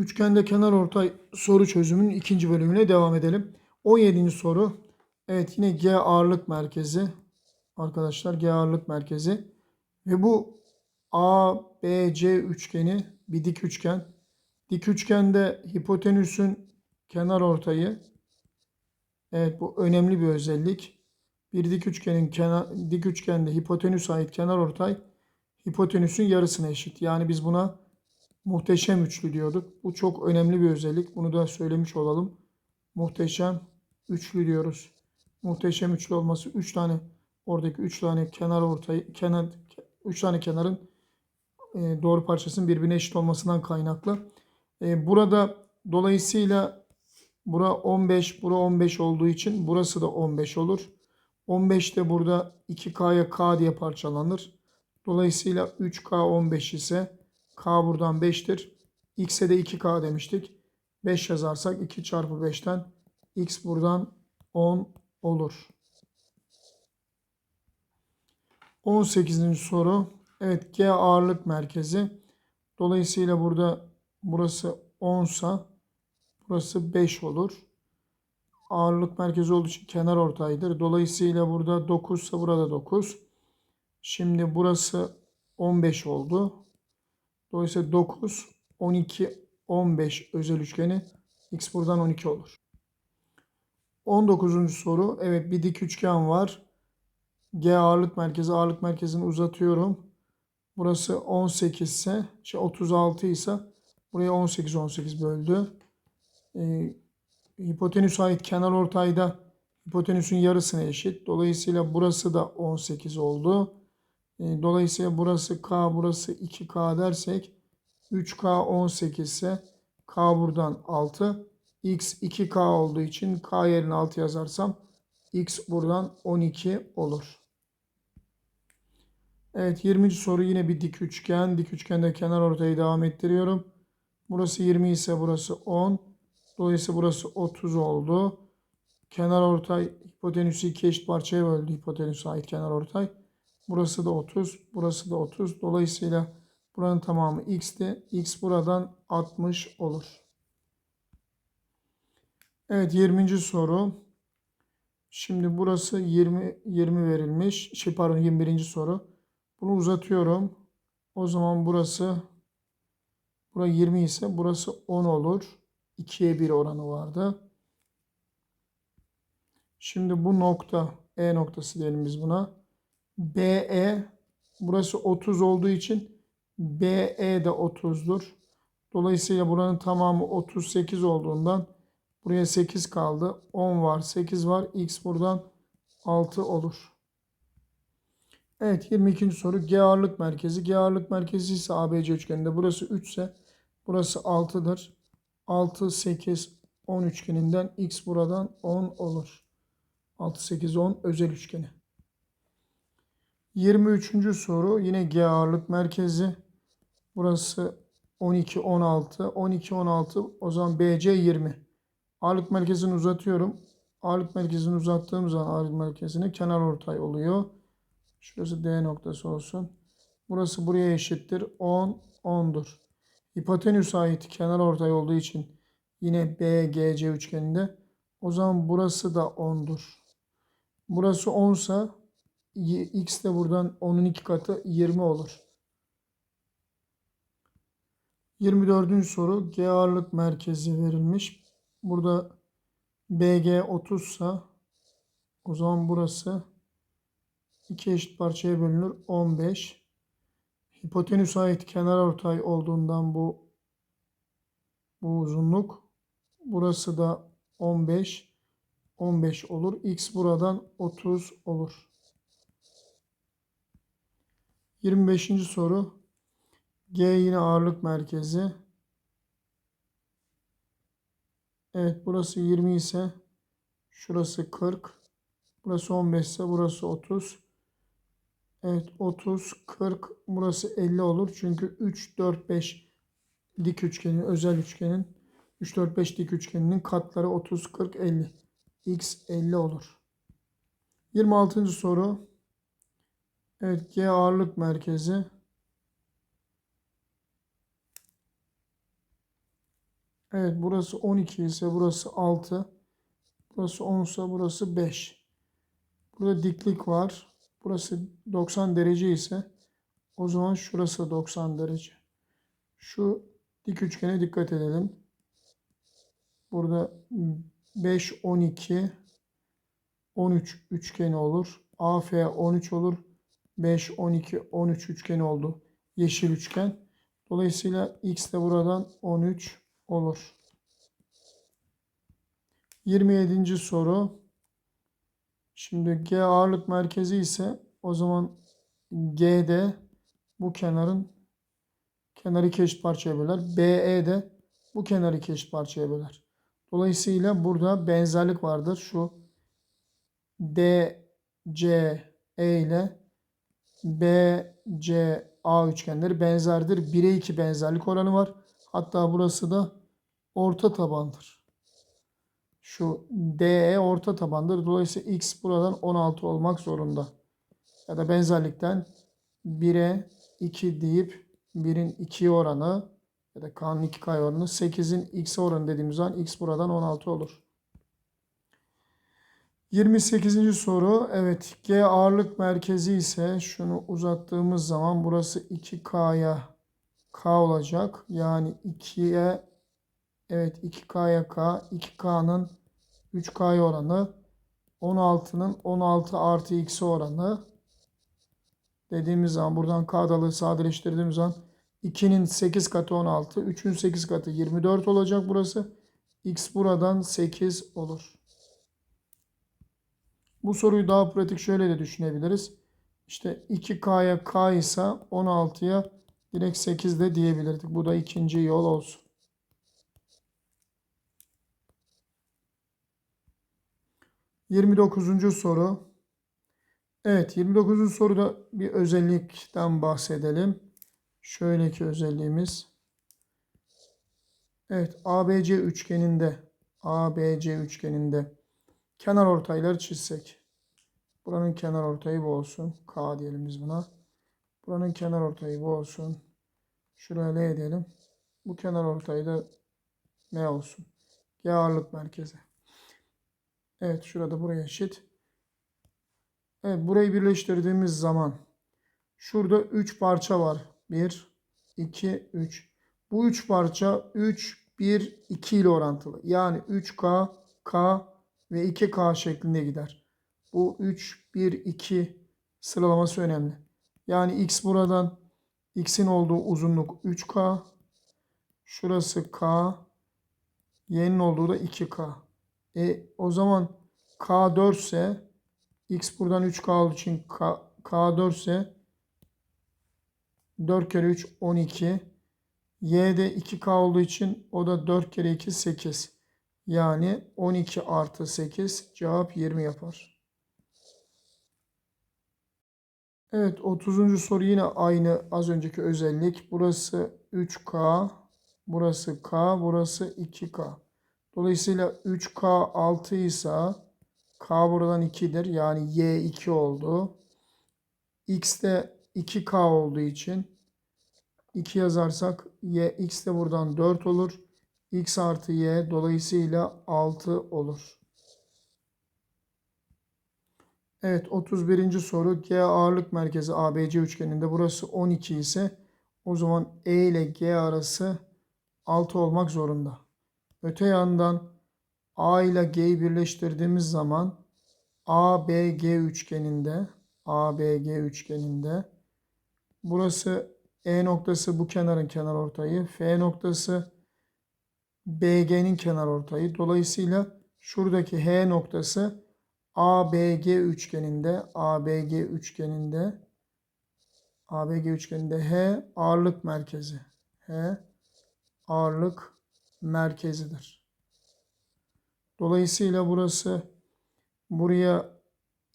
Üçgende kenar ortay soru çözümünün ikinci bölümüne devam edelim. 17. soru. Evet yine G ağırlık merkezi. Arkadaşlar G ağırlık merkezi. Ve bu A, B, C üçgeni bir dik üçgen. Dik üçgende hipotenüsün kenar ortayı. Evet bu önemli bir özellik. Bir dik üçgenin kenar, dik üçgende hipotenüs ait kenar ortay hipotenüsün yarısına eşit. Yani biz buna muhteşem üçlü diyorduk. Bu çok önemli bir özellik. Bunu da söylemiş olalım. Muhteşem üçlü diyoruz. Muhteşem üçlü olması 3 tane oradaki 3 tane kenar ortayı kenar 3 tane kenarın e, doğru parçasının birbirine eşit olmasından kaynaklı. E, burada dolayısıyla bura 15, bura 15 olduğu için burası da 15 olur. 15 de burada 2K'ya K diye parçalanır. Dolayısıyla 3K 15 ise K buradan 5'tir. X'e de 2K demiştik. 5 yazarsak 2 çarpı 5'ten X buradan 10 olur. 18. soru. Evet G ağırlık merkezi. Dolayısıyla burada burası 10 sa burası 5 olur. Ağırlık merkezi olduğu için kenar ortaydır. Dolayısıyla burada 9 ise burada 9. Şimdi burası 15 oldu. Dolayısıyla 9, 12, 15 özel üçgeni x buradan 12 olur. 19. soru. Evet bir dik üçgen var. G ağırlık merkezi. Ağırlık merkezini uzatıyorum. Burası 18 ise, şey 36 ise buraya 18 18 böldü. Ee, hipotenüs ait kenar ortayda hipotenüsün yarısına eşit. Dolayısıyla burası da 18 oldu. Ee, dolayısıyla burası K, burası 2K dersek 3K 18 ise K buradan 6. X 2K olduğu için K yerine 6 yazarsam X buradan 12 olur. Evet 20. soru yine bir dik üçgen. Dik üçgende kenar ortayı devam ettiriyorum. Burası 20 ise burası 10. Dolayısıyla burası 30 oldu. Kenar ortay hipotenüsü iki eşit parçaya böldü. Hipotenüse ait kenar ortay. Burası da 30. Burası da 30. Dolayısıyla buranın tamamı x'ti. X buradan 60 olur. Evet 20. soru. Şimdi burası 20 20 verilmiş. Şey pardon 21. soru. Bunu uzatıyorum. O zaman burası bura 20 ise burası 10 olur. 2'ye 1 oranı vardı. Şimdi bu nokta E noktası diyelim biz buna. BE burası 30 olduğu için BE de 30'dur. Dolayısıyla buranın tamamı 38 olduğundan buraya 8 kaldı. 10 var, 8 var. X buradan 6 olur. Evet 22. soru G ağırlık merkezi. G ağırlık merkezi ise ABC üçgeninde burası 3 ise burası 6'dır. 6, 8, 10 üçgeninden X buradan 10 olur. 6, 8, 10 özel üçgeni. 23. soru yine G ağırlık merkezi. Burası 12, 16. 12, 16 o zaman BC 20. Ağırlık merkezini uzatıyorum. Ağırlık merkezini uzattığım zaman ağırlık merkezine kenar ortay oluyor. Şurası D noktası olsun. Burası buraya eşittir. 10, 10'dur. Hipotenüs ait kenar ortay olduğu için yine BGC üçgeninde. O zaman burası da 10'dur. Burası 10 ise x de buradan 10'un 2 katı 20 olur. 24. soru G ağırlık merkezi verilmiş. Burada BG 30 ise o zaman burası iki eşit parçaya bölünür. 15. Hipotenüs ait kenar ortay olduğundan bu bu uzunluk. Burası da 15. 15 olur. X buradan 30 olur. 25. soru. G yine ağırlık merkezi. Evet burası 20 ise şurası 40. Burası 15 ise burası 30. Evet 30, 40 burası 50 olur. Çünkü 3, 4, 5 dik üçgenin, özel üçgenin 3, 4, 5 dik üçgeninin katları 30, 40, 50. X 50 olur. 26. soru. Evet G ağırlık merkezi. Evet burası 12 ise burası 6. Burası 10 ise burası 5. Burada diklik var. Burası 90 derece ise o zaman şurası 90 derece. Şu dik üçgene dikkat edelim. Burada 5, 12, 13 üçgeni olur. AF 13 olur. 5, 12, 13 üçgeni oldu. Yeşil üçgen. Dolayısıyla x de buradan 13 olur. 27. soru. Şimdi G ağırlık merkezi ise o zaman G'de bu kenarın kenarı iki eşit parçaya böler. BE de bu kenarı iki eşit parçaya böler. Dolayısıyla burada benzerlik vardır. Şu DCE ile BCA üçgenleri benzerdir. 1'e 2 benzerlik oranı var. Hatta burası da orta tabandır. Şu DE orta tabandır. Dolayısıyla X buradan 16 olmak zorunda. Ya da benzerlikten 1'e 2 deyip 1'in 2'ye oranı ya da K'nın 2K oranı 8'in X'e oranı dediğimiz zaman X buradan 16 olur. 28. soru. Evet G ağırlık merkezi ise şunu uzattığımız zaman burası 2K'ya K olacak. Yani 2'ye evet 2K'ya K. 2K'nın 3K'ya oranı 16'nın 16 artı X'e oranı dediğimiz zaman buradan K dalı sadeleştirdiğimiz zaman 2'nin 8 katı 16, 3'ün 8 katı 24 olacak burası. X buradan 8 olur. Bu soruyu daha pratik şöyle de düşünebiliriz. İşte 2K'ya K ise 16'ya direkt 8 de diyebilirdik. Bu da ikinci yol olsun. Yirmi dokuzuncu soru. Evet 29. soruda bir özellikten bahsedelim. Şöyleki özelliğimiz. Evet ABC üçgeninde ABC üçgeninde kenar ortayları çizsek. Buranın kenar ortayı bu olsun. K diyelim biz buna. Buranın kenar ortayı bu olsun. Şuraya L diyelim. Bu kenar ortayı da M olsun. G ağırlık merkezi. Evet şurada buraya eşit. Evet burayı birleştirdiğimiz zaman şurada 3 parça var. 1, 2, 3. Bu 3 parça 3, 1, 2 ile orantılı. Yani 3K, K ve 2K şeklinde gider. Bu 3, 1, 2 sıralaması önemli. Yani X buradan X'in olduğu uzunluk 3K. Şurası K. Y'nin olduğu da 2K. E, o zaman K 4 ise X buradan 3K olduğu için K, K 4 ise 4 kere 3 12. Y'de 2K olduğu için o da 4 kere 2 8. Yani 12 artı 8 cevap 20 yapar. Evet 30. soru yine aynı az önceki özellik. Burası 3K, burası K, burası 2K. Dolayısıyla 3K 6 ise K buradan 2'dir. Yani Y 2 oldu. X de 2K olduğu için 2 yazarsak Y X de buradan 4 olur. X artı Y dolayısıyla 6 olur. Evet 31. soru G ağırlık merkezi ABC üçgeninde burası 12 ise o zaman E ile G arası 6 olmak zorunda. Öte yandan A ile G'yi birleştirdiğimiz zaman ABG üçgeninde ABG üçgeninde burası E noktası bu kenarın kenar ortayı, F noktası BG'nin kenar ortayı. Dolayısıyla şuradaki H noktası ABG üçgeninde ABG üçgeninde ABG üçgeninde H ağırlık merkezi. H ağırlık merkezidir. Dolayısıyla burası buraya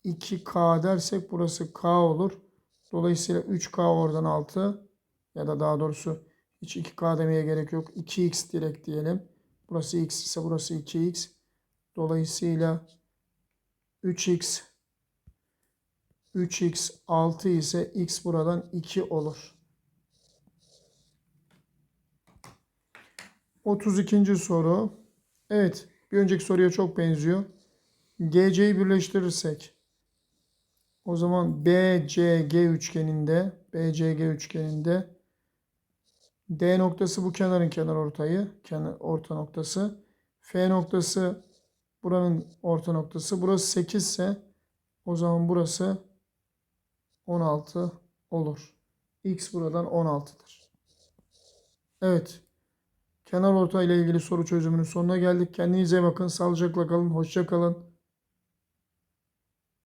2K dersek burası K olur. Dolayısıyla 3K oradan 6 ya da daha doğrusu hiç 2K demeye gerek yok. 2X direkt diyelim. Burası X ise burası 2X. Dolayısıyla 3X 3X 6 ise X buradan 2 olur. 32. soru. Evet, bir önceki soruya çok benziyor. GC'yi birleştirirsek o zaman BCG üçgeninde BCG üçgeninde D noktası bu kenarın kenar ortayı, kenar orta noktası. F noktası buranın orta noktası. Burası 8 ise o zaman burası 16 olur. X buradan 16'dır. Evet. Kenar orta ile ilgili soru çözümünün sonuna geldik. Kendinize bakın. Sağlıcakla kalın. Hoşça kalın.